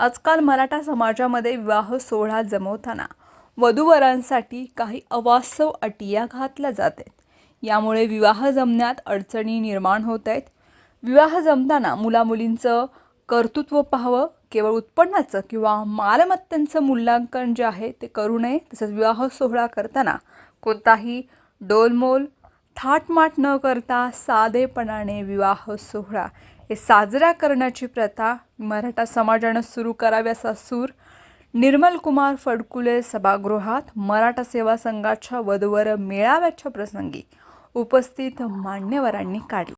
आजकाल मराठा समाजामध्ये विवाह सोहळा जमवताना वधूवरांसाठी काही अवास्तव अटिया घातल्या जात आहेत यामुळे विवाह जमण्यात अडचणी निर्माण होत आहेत. विवाह जमताना मुलामुलींचं कर्तृत्व पाहावं केवळ उत्पन्नाचं किंवा मालमत्तांचं मूल्यांकन जे आहे ते करू नये तसंच विवाह सोहळा करताना कोणताही डोलमोल थाटमाट न करता साधेपणाने विवाह सोहळा हे साजरा करण्याची प्रथा मराठा समाजानं सुरू कराव्याचा सूर निर्मल कुमार फडकुले सभागृहात मराठा सेवा संघाच्या वधवर मेळाव्याच्या प्रसंगी उपस्थित मान्यवरांनी काढला.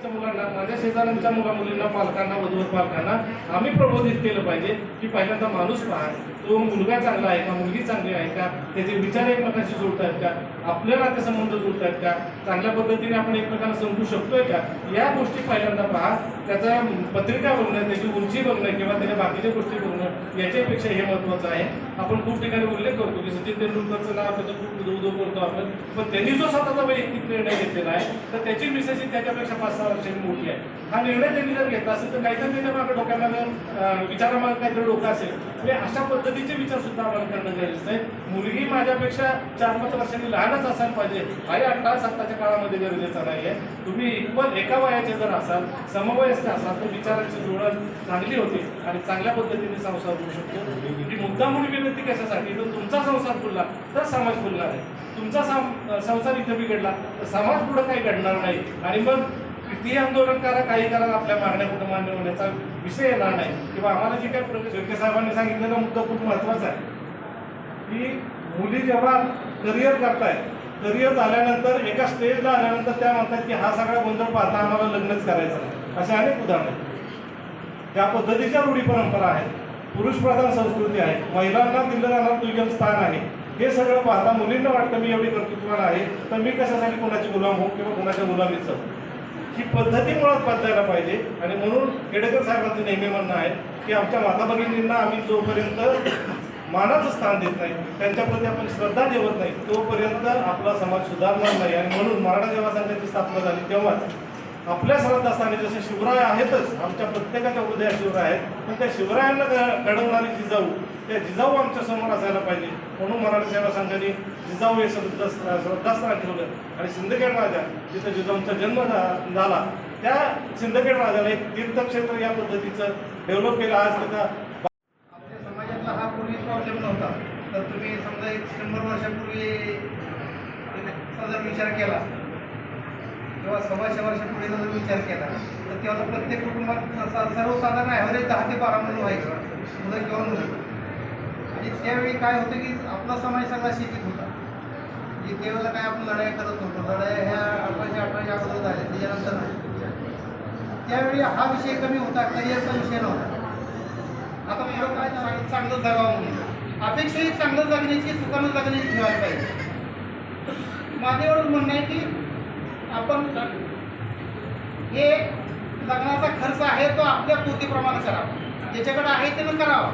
पाहुण्यारावळ्यांच्या मुलांना माझ्या शेजाऱ्यांच्या मुला मुलींना पालकांना वधूवर पालकांना आम्ही प्रबोधित केलं पाहिजे की पहिल्यांदा माणूस पहा तो मुलगा चांगला आहे का मुलगी चांगली आहे का त्याचे विचार एकमेकांशी जुळत आहेत का आपले नातेसंबंध जुळत आहेत का चांगल्या पद्धतीने आपण एकमेकांना समजू शकतोय का या गोष्टी पहिल्यांदा पहा त्याचा पत्रिका बघणं त्याची उंची बघणं किंवा त्याच्या बाकीच्या गोष्टी बघणं याच्यापेक्षा हे महत्त्वाचं आहे. आपण खूप ठिकाणी उल्लेख करतो की तेंडुलकरचं नाव त्याचं खूप उदो उदो करतो आपण. पण त्यांनी जो स्वतःचा वैयक्तिक निर्णय घेतलेला आहे तर त्याची मिसेस ही त्याच्यापेक्षा पाच सहा वर्षांनी मोठी आहे. हा निर्णय त्यांनी जर घेतला असेल तर काहीतरी त्याच्यामागे डोक्यामागे अं, विचारामागे काहीतरी डोकं असेल. म्हणजे अशा पद्धतीचे विचार सुद्धा आम्हाला करणं गरजेचं आहे. मुलगी माझ्यापेक्षा चार पाच वर्षांनी लहानच असायला पाहिजे. काही अठरा सत्ताच्या काळामध्ये गरजेचा नाही आहे तुम्ही इक्वल एका वयाचे जर असाल समवयस्क असाल तर विचारांची जुळण चांगली होते आणि चांगल्या पद्धतीने संसार होऊ शकतो. ही मुद्दा म्हणून विनंती कशासाठी? तर तुमचा संसार फुलला तर समाज फुलणार आहे. तुमचा संसार इथं बिघडला तर समाज पुढं काही घडणार नाही. आणि मग कितीही आंदोलन करा काही करा आपल्या मागण्या कुठं मान्य होण्याचा विषय येणार नाही. किंवा आम्हाला जे काही प्रगती शेळके साहेबांनी सांगितलेला मुद्दा खूप महत्त्वाचा आहे. की मुली जेव्हा करिअर करतायत करिअर झाल्यानंतर एका स्टेजला आल्यानंतर त्या म्हणतात की हा सगळा गोंधळ पाहता आम्हाला लग्नच करायचं नाही. असे अनेक उदाहरण आहेत. त्या पद्धतीच्या रूढी परंपरा आहेत. पुरुष प्रधान संस्कृती आहे. महिलांना दिलं जाणार दुय्यम स्थान आहे. हे सगळं पाहता मुलींना वाटतं मी एवढी कर्तृत्वान आहे तर मी कशासाठी कोणाची गुलाम होऊ किंवा कोणाच्या गुलामीचं ही पद्धती मुळात बदलायला पाहिजे. आणि म्हणून केडेकर साहेबांचं नेहमी म्हणणं आहे की आमच्या माता भगिनींना आम्ही जोपर्यंत मानाचं स्थान देत नाही त्यांच्याप्रती आपण श्रद्धा देवत नाही तोपर्यंत आपला समाज सुधारणार नाही. आणि म्हणून मराठा सेवा संघाची स्थापना झाली तेव्हाच आपल्या श्रद्धास्थानी जसे शिवराय आहेतच आमच्या प्रत्येकाच्या हृदयात शिवराय आहेत. पण त्या शिवरायांना घ- घडवणारी जिजाऊ त्या जिजाऊ आमच्यासमोर असायला पाहिजे. म्हणून मराठा सेवा संघाने जिजाऊ हे श्रद्धा श्रद्धास्थान ठेवलं. आणि सिंदखेड राजा जिथं जिजाऊंचा जन्म झाला त्या सिंदखेड राजाला एक तीर्थक्षेत्र या पद्धतीचं डेव्हलप केलं. आज त्याचा आपल्या समाजातला हा पूर्वी प्रॉब्लेम नव्हता. तर तुम्ही समजा एक शंभर वर्षापूर्वी जर विचार केला किंवा सव्वाशे वर्षापूर्वी जर विचार केला तर तेव्हा प्रत्येक कुटुंबात सर्वसाधारण ॲव्हरेज दहा ते बारा मुलं व्हायचं. मुलं किंवा मुलं. म्हणजे त्यावेळी काय होतं की आपला समाज सगळा शेतीत होता. म्हणजे देवाला काय आपण लढाई करत होतो लढाई ह्या अठराशे अठराशे अगोदर झाल्या त्याच्यानंतर नाही. त्यावेळी हा विषय कमी होता करिअरचा विषय नव्हता. आता पुढं काय चांगलं जगावं म्हणून. अपेक्षाही चांगलं जगण्याची सुखानं जगण्याची ठेवायला पाहिजे. माझं एवढं म्हणणं आहे की आपण हे लग्नाचा खर्च आहे तो आपल्या कृतीप्रमाणे करावा ज्याच्याकडे आहे त्यानं करावा.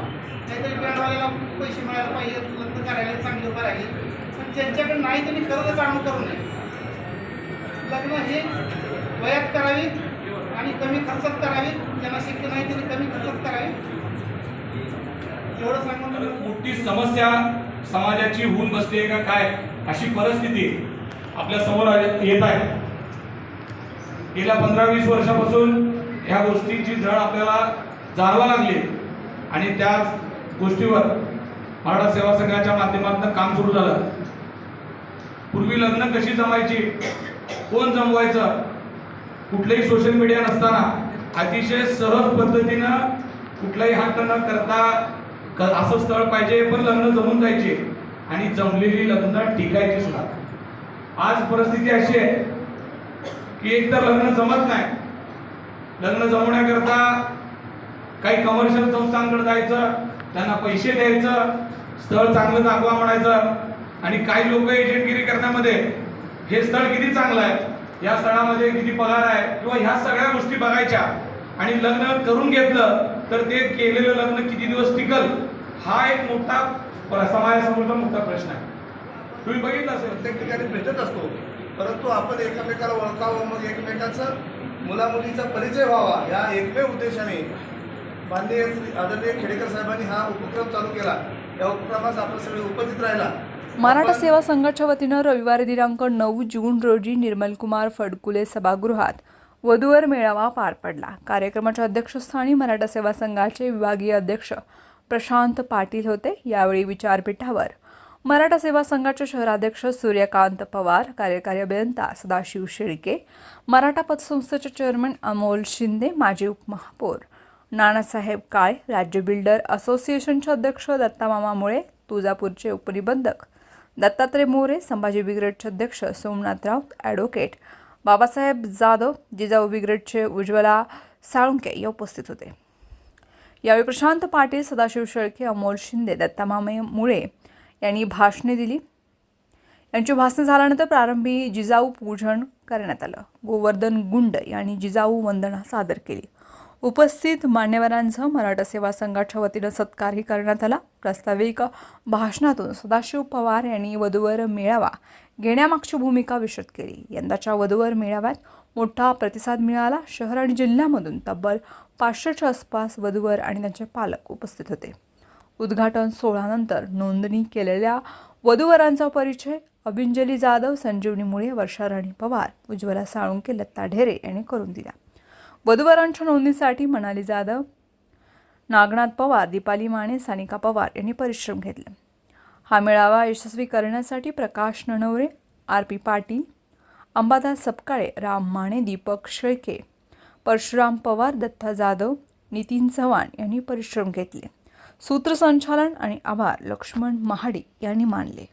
नाहीतरी बँडवाल्याला पैसे मिळायला पाहिजे लग्न करायला चांगलं करायला पण ज्यांच्याकडे नाही त्यांनी कर्ज चालू करू नये. लग्न हे वयात करावी आणि कमी खर्चात करावी ज्यांना शक्य नाही त्यांनी कमी खर्चात करावी. एवढं सांगून मोठी समस्या समाजाची होऊन बसते का? काय? अशी परिस्थिती आपल्यासमोर येत आहे. गेल्या पंधरा वीस वर्षापासून ह्या गोष्टीची झळ आपल्याला जाणवा लागली. आणि त्याच गोष्टीवर मराठा सेवा संघाच्या माध्यमातून काम सुरू झालं. पूर्वी लग्न कशी जमायची? कोण जमवायचं? कुठलंही सोशल मीडिया नसताना अतिशय सहज पद्धतीनं कुठलाही हट्ट न करता असं स्थळ पाहिजे पण लग्न जमून जायचे. आणि जमलेली लग्न टिकायची सुद्धा. आज परिस्थिती अशी आहे की एकतर लग्न जमत नाही. लग्न जमवण्याकरता काही कमर्शियल संस्थांकडे जायचं त्यांना पैसे द्यायचं स्थळ चांगलं दाखवा म्हणायचं. आणि काही लोक एजंटगिरी करण्यामध्ये हे स्थळ किती चांगलं आहे या स्थळामध्ये किती पगार आहे किंवा ह्या सगळ्या गोष्टी बघायच्या आणि लग्न करून घेतलं तर ते केलेलं लग्न किती दिवस टिकल हा एक मोठा समाजासमोरचा मोठा प्रश्न आहे. तुम्ही बघितलं असेल? प्रत्येक ठिकाणी भेटत असतो परंतु आपण एकमेकाला ओळखावं मग एकमेकाचं मुलामुलीचा परिचय व्हावा या एकमेव उद्देशाने माननीय आदरणीय खेडेकर साहेबांनी हा उपक्रम चालू केला. या उपक्रमास आपण सगळे उपस्थित राहिला. मराठा सेवा संघाच्या वतीनं रविवारी दिनांक नऊ जून रोजी निर्मलकुमार फडकुले सभागृहात वधूवर मेळावा पार पडला. कार्यक्रमाच्या अध्यक्षस्थानी मराठा सेवा संघाचे विभागीय अध्यक्ष प्रशांत पाटील होते. यावेळी विचारपीठावर मराठा सेवा संघाचे शहराध्यक्ष सूर्यकांत पवार कार्यकारी अभियंता सदाशिव शेळके मराठा पतसंस्थेचे चेअरमन अमोल शिंदे माजी उपमहापौर नानासाहेब काय राज्य बिल्डर असोसिएशनचे अध्यक्ष दत्तामामा मुळे तुळजापूरचे उपनिबंधक दत्तात्रय मोरे संभाजी ब्रिगेडचे अध्यक्ष सोमनाथ राऊत ॲडव्होकेट बाबासाहेब जाधव जिजाऊ ब्रिगेडचे उज्ज्वला साळुंके या उपस्थित होते. यावेळी प्रशांत पाटील सदाशिव शेळके अमोल शिंदे दत्तामामे मुळे यांनी भाषणे दिली. यांची भाषणे झाल्यानंतर प्रारंभी जिजाऊ पूजन करण्यात आलं. गोवर्धन गुंड यांनी जिजाऊ वंदना सादर केली. उपस्थित मान्यवरांसह मराठा सेवा संघाच्या वतीनं सत्कारही करण्यात आला. प्रास्ताविक भाषणातून सदाशिव पवार यांनी वधूवर मेळावा घेण्यामागची भूमिका विशद केली. यंदाच्या वधूवर मेळाव्यात मोठा प्रतिसाद मिळाला. शहर आणि जिल्ह्यामधून तब्बल पाचशेच्या आसपास वधूवर आणि त्यांचे पालक उपस्थित होते. उद्घाटन सोहळ्यानंतर नोंदणी केलेल्या वधूवरांचा परिचय अभिंजली जाधव संजीवनी मुळे वर्षा राणी पवार उज्ज्वला साळुंके लत्ता ढेरे यांनी करून दिला. वधूवरांच्या नोंदणीसाठी मनाली जाधव नागनाथ पवार दीपाली माने सानिका पवार यांनी परिश्रम घेतले. हा मेळावा यशस्वी करण्यासाठी प्रकाश ननवरे आर पी पाटील अंबादास सपकाळे राम माने दीपक शेळके परशुराम पवार दत्ता जाधव नितीन चव्हाण यांनी परिश्रम घेतले. सूत्रसंचालन आणि आभार लक्ष्मण महाडिक यांनी मानले.